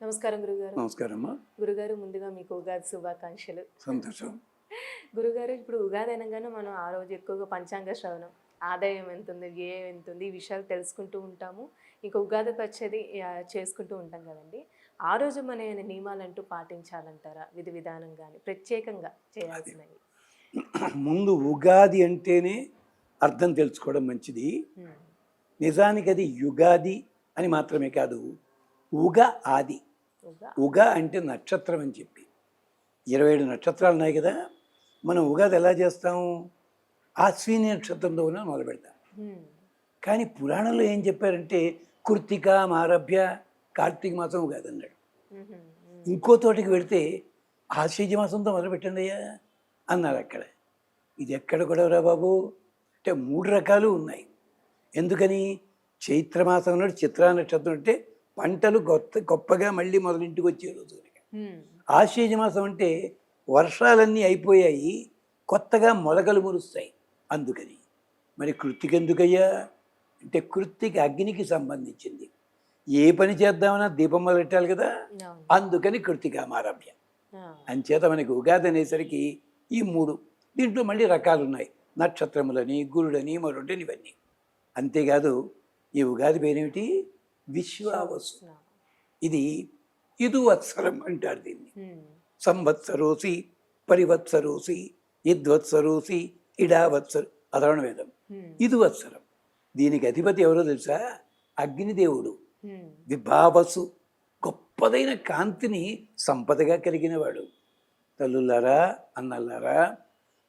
నమస్కారం గురుగారు. నమస్కారం అమ్మా గురుగారు ముందుగా మీకు ఉగాది శుభాకాంక్షలు. సంతోషం. గురుగారు ఇప్పుడు ఉగాది అనగానే మనం ఆ రోజు ఎక్కువగా పంచాంగ శ్రవణం. ఆదాయం ఎంత ఉంది వ్యయం ఎంత ఉంది ఈ విషయాలు తెలుసుకుంటూ ఉంటాము. ఇంకా ఉగాది పచ్చడి ఆ, చేసుకుంటూ ఉంటాం కదండి. ఆ రోజు మన నియమాలంటూ పాటించాలంటారా? విధి విధానం కానీ ప్రత్యేకంగా చేయాల్సినవి. ముందు ఉగాది అంటేనే అర్థం తెలుసుకోవడం మంచిది. నిజానికి అది యుగాది అని మాత్రమే కాదు. ఉగ ఆది. ఉగా. అంటే నక్షత్రం అని చెప్పి. ఇరవై ఏడు నక్షత్రాలు ఉన్నాయి కదా మనం ఉగాది ఎలా చేస్తాం? అశ్విని నక్షత్రంతో మొదలు పెడతాం. కానీ పురాణంలో ఏం చెప్పారంటే కృత్తిక మారభ్య కార్తీక మాసం ఉగాది అన్నాడు. ఇంకో తోటికి పెడితే ఆశ్చర్య మాసంతో మొదలు పెట్టండి అయ్యా అన్నారు అక్కడ. ఇది ఎక్కడ కూడా రా బాబు? అంటే మూడు రకాలు ఉన్నాయి. ఎందుకని? చైత్రమాసం చిత్రా నక్షత్రం అంటే పంటలు గొప్ప గొప్పగా మళ్ళీ మొదలింటికి వచ్చే రోజు కనుక ఆశ్చర్య మాసం అంటే వర్షాలన్నీ అయిపోయాయి కొత్తగా మొలకలు మురుస్తాయి. అందుకని మరి కృత్తిక ఎందుకయ్యా అంటే కృత్తిక అగ్నికి సంబంధించింది. ఏ పని చేద్దామన్నా దీపం మొదలెట్టాలి కదా. అందుకని కృతికామారభ్య ఆ, అంచేత మనకి ఉగాది అనేసరికి ఈ మూడు దీంట్లో మళ్ళీ రకాలు ఉన్నాయి నక్షత్రములని గురుడని మరొకటి ఇవన్నీ. అంతేకాదు ఈ ఉగాది పేరేమిటి? విశ్వావసు. ఇది ఇదువత్సరం అంటారు దీన్ని. సంవత్సరోసి పరివత్సరోసి ఇద్వత్సరోసి ఇడావత్సరు అధర్వణ వేదం. ఇదువత్సరం దీనికి అధిపతి ఎవరో తెలుసా? అగ్నిదేవుడు. విభావసు. గొప్పదైన కాంతిని సంపదగా కలిగినవాడు. తల్లులారా అన్నలారా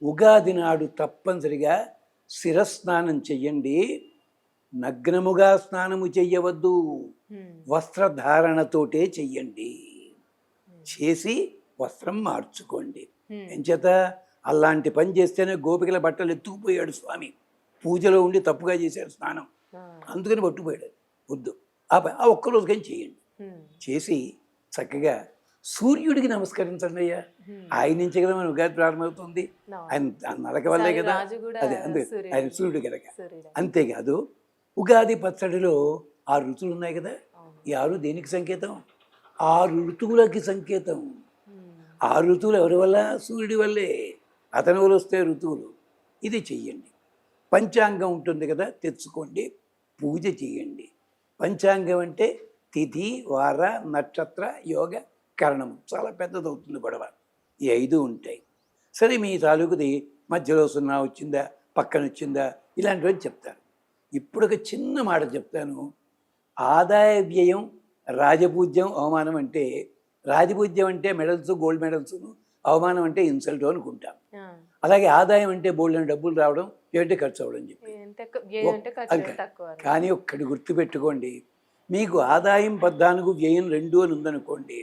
ఉగాది నాడు తప్పనిసరిగా శిరస్నానం చెయ్యండి. నగ్నముగా స్నానము చెయ్యవద్దు. వస్త్రధారణతోటే చెయ్యండి. చేసి వస్త్రం మార్చుకోండి. ఎంచేత అలాంటి పని చేస్తేనే గోపికల బట్టలు ఎత్తుకుపోయాడు స్వామి. పూజలో ఉండి తప్పుగా చేశాడు స్నానం. అందుకని పట్టుపోయాడు వద్దు. ఆ ప- ఆ ఒక్క రోజుకని చేయండి. చేసి చక్కగా సూర్యుడికి నమస్కరించండి అయ్యా. ఆయన నుంచి కదా మన ఉగాది ప్రారంభమవుతుంది. ఆయన నడక వల్లే కదా. అదే అందుకే. ఆయన సూర్యుడు. కనుక. అంతేకాదు ఉగాది పచ్చడిలో ఆరు ఋతువులు ఉన్నాయి కదా. ఈ ఆరు దేనికి సంకేతం? ఆరు ఋతువులకి సంకేతం. ఉమ్, ఆ ఋతువులు ఎవరి వల్ల? సూర్యుడి వల్లే. అతని వల్ల వస్తే ఋతువులు. ఇది చెయ్యండి. పంచాంగం ఉంటుంది కదా తెచ్చుకోండి పూజ చేయండి పంచాంగం అంటే తిథి వార నక్షత్ర యోగ కరణము చాలా పెద్దదవుతుంది గొడవ. ఈ ఐదు ఉంటాయి. సరే మీ తాలూకుది మధ్యలో సున్నా వచ్చిందా పక్కన వచ్చిందా ఇలాంటివన్నీ చెప్తారు. ఇప్పుడు ఒక చిన్న మాట చెప్తాను. ఆదాయ వ్యయం రాజపూజ్యం అవమానం అంటే రాజపూజ్యం అంటే మెడల్స్ గోల్డ్ మెడల్స్ అవమానం అంటే ఇన్సల్ట్ అనుకుంటాం. అలాగే ఆదాయం అంటే బోల్డ్ డబ్బులు రావడం ఏంటంటే ఖర్చు అవ్వడం అని చెప్పి. కానీ ఒక్కటి గుర్తుపెట్టుకోండి. మీకు ఆదాయం పద్నాలుగు వ్యయం రెండు అని ఉందనుకోండి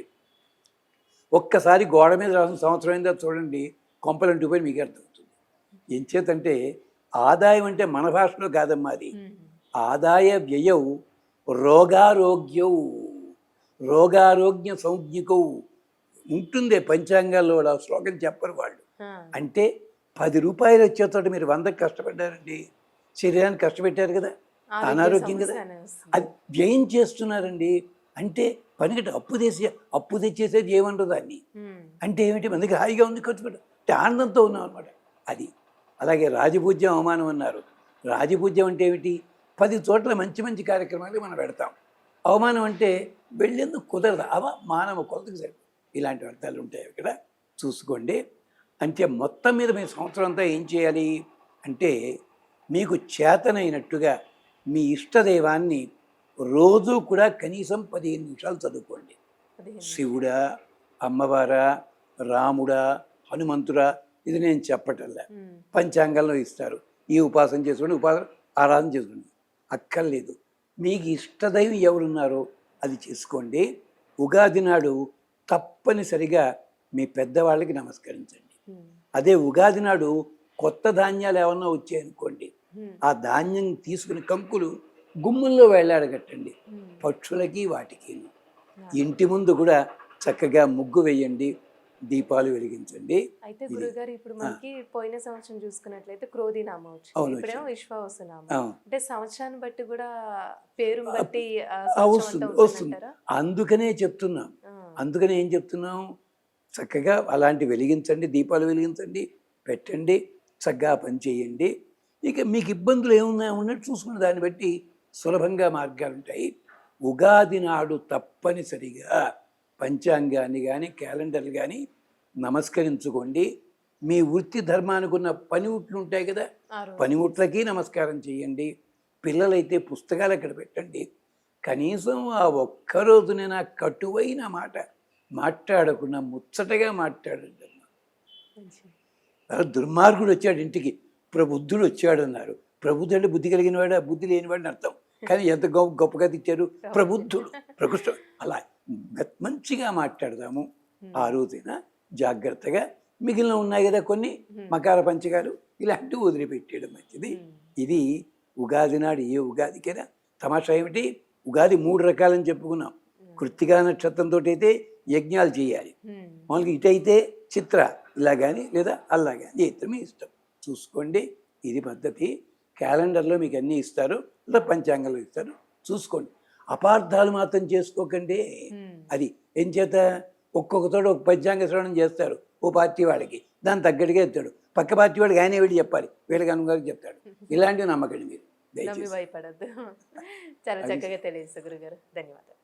ఒక్కసారి గోడ మీద రాసిన సంవత్సరం అయిందా చూడండి కొంపలంటూ పోయి మీకు అర్థమవుతుంది. ఏం చేతంటే ఆదాయం అంటే మన భాషలో కాదమ్మా అది. ఆదాయ వ్యయౌ రోగారోగ్యౌ రోగారోగ్య సంజ్ఞకౌ. ఉంటుంది పంచాంగాల్లో ఆ శ్లోకం చెప్పరు వాళ్ళు. అంటే పది రూపాయలు వచ్చేతోటి మీరు వందకి కష్టపడ్డారండి. శరీరానికి కష్టపెట్టారు కదా. అనారోగ్యం కదా. అది వ్యయం చేస్తున్నారండి. అంటే పనికట అప్పు తెచ్చి అప్పు తెచ్చేసేది ఏమంటారు దాన్ని. అంటే ఏమిటి? మన దగ్గర హాయిగా ఉంది ఖర్చు పెట్ట అంటే ఆనందంతో ఉన్నాం అనమాట అది అలాగే రాజపూజ్యం అవమానం అన్నారు. రాజపూజ్యం అంటే ఏమిటి? పది చోట్ల మంచి మంచి కార్యక్రమాలు మనం పెడతాం. అవమానం అంటే వెళ్ళేందుకు కుదరదు. అవ మానవ కొలతకు సరి ఇలాంటి అర్థాలు ఉంటాయి ఇక్కడ చూసుకోండి. అంటే మొత్తం మీద మీ సంవత్సరం అంతా ఏం చేయాలి? అంటే మీకు చేతనైనట్టుగా మీ ఇష్టదైవాన్ని రోజు కూడా కనీసం పదిహేను నిమిషాలు చదువుకోండి. శివుడా అమ్మవారా రాముడా హనుమంతుడా ఇది నేను చెప్పటల్లా ఉమ్, పంచాంగంలో ఇస్తారు. ఈ ఉపాసన చేసుకోండి ఉపాసన ఆరాధన చేసుకోండి. అక్కర్లేదు. మీకు ఇష్టదైవం ఎవరున్నారో అది చేసుకోండి. ఉగాది నాడు తప్పనిసరిగా మీ పెద్దవాళ్ళకి నమస్కరించండి. అదే ఉగాది నాడు కొత్త ధాన్యాలు ఏమన్నా వచ్చాయనుకోండి ఆ ధాన్యం తీసుకుని కంకులు గుమ్ముల్లో వేలాడగట్టండి. పక్షులకి వాటికి ఇంటి ముందు కూడా చక్కగా ముగ్గు వేయండి. దీపాలు వెలిగించండి. అయితే గురుగారు ఇప్పుడు మనకి పోయిన సంవత్సరం చూసుకున్నట్లయితే క్రోధి నామ వచ్చింది ఇప్పుడేమో నామ. అంటే సంవత్సరాన్ని బట్టి కూడా పేరుని బట్టి వస్తుంది? అందుకనే చెప్తున్నాం. అందుకనే ఏం చెప్తున్నాం? చక్కగా అలాంటి వెలిగించండి దీపాలు వెలిగించండి పెట్టండి చక్కగా పని చేయండి. ఇక మీకు ఇబ్బందులు ఏమున్నాయి ఉన్నట్టు చూసుకున్న దాన్ని బట్టి సులభంగా మార్గాలు ఉంటాయి ఉగాది నాడు తప్పనిసరిగా పంచాంగాన్ని కానీ క్యాలెండర్లు కానీ నమస్కరించుకోండి. మీ వృత్తి ధర్మానికి ఉన్న పనిముట్లు ఉంటాయి కదా. పనిముట్లకి నమస్కారం చేయండి. పిల్లలైతే పుస్తకాలు అక్కడ పెట్టండి. కనీసం ఆ ఒక్కరోజునైనా కటువైన మాట మాట్లాడకుండా ముచ్చటగా మాట్లాడండి దుర్మార్గుడు వచ్చాడు ఇంటికి. ప్రబుద్ధుడు వచ్చాడు అన్నారు ప్రబుద్ధుడు అంటే బుద్ధి కలిగిన వాడు బుద్ధి లేనివాడిని అర్థం. కానీ ఎంత గొప్ప గొప్పగా తెచ్చారు ప్రబుద్ధుడు ప్రకృష్ట అలా. మంచిగా మాట్లాడదాము. ఆ రోజున జాగ్రత్తగా మిగిలిన ఉన్నాయి కదా కొన్ని మకార పంచకాలు ఇలాంటివి వదిలిపెట్టేయడం మంచిది. ఇది ఉగాది నాడు ఏ ఉగాదికైనా తమాషా ఏమిటి? ఉగాది మూడు రకాలని చెప్పుకున్నాం. కృత్తికా నక్షత్రంతో అయితే యజ్ఞాలు చేయాలి. మామూలుగా ఇటైతే చిత్ర ఇలా కానీ లేదా అలా కానీ అయితే మీ ఇష్టం. చూసుకోండి ఇది పద్ధతి. క్యాలెండర్లో మీకు అన్నీ ఇస్తారు లేదా పంచాంగంలో ఇస్తారు. చూసుకోండి. అపార్థాలు మాత్రం చేసుకోకండి. అది ఏం చేత? ఒక్కొక్కతోడు ఒక పంచాంగ శ్రవణం చేస్తారు ఓ పార్టీ వాడికి దాని తగ్గట్టుగా ఎత్తాడు పక్క పార్టీ వాడికి ఆయనే వెళ్ళి చెప్పాలి. వీళ్ళకి అనుగారికి చెప్తాడు. ఇలాంటివి నమ్మకండి మీరు. భయపడద్దు. చాలా చక్కగా తెలియదు గురుగారు. ధన్యవాదాలు.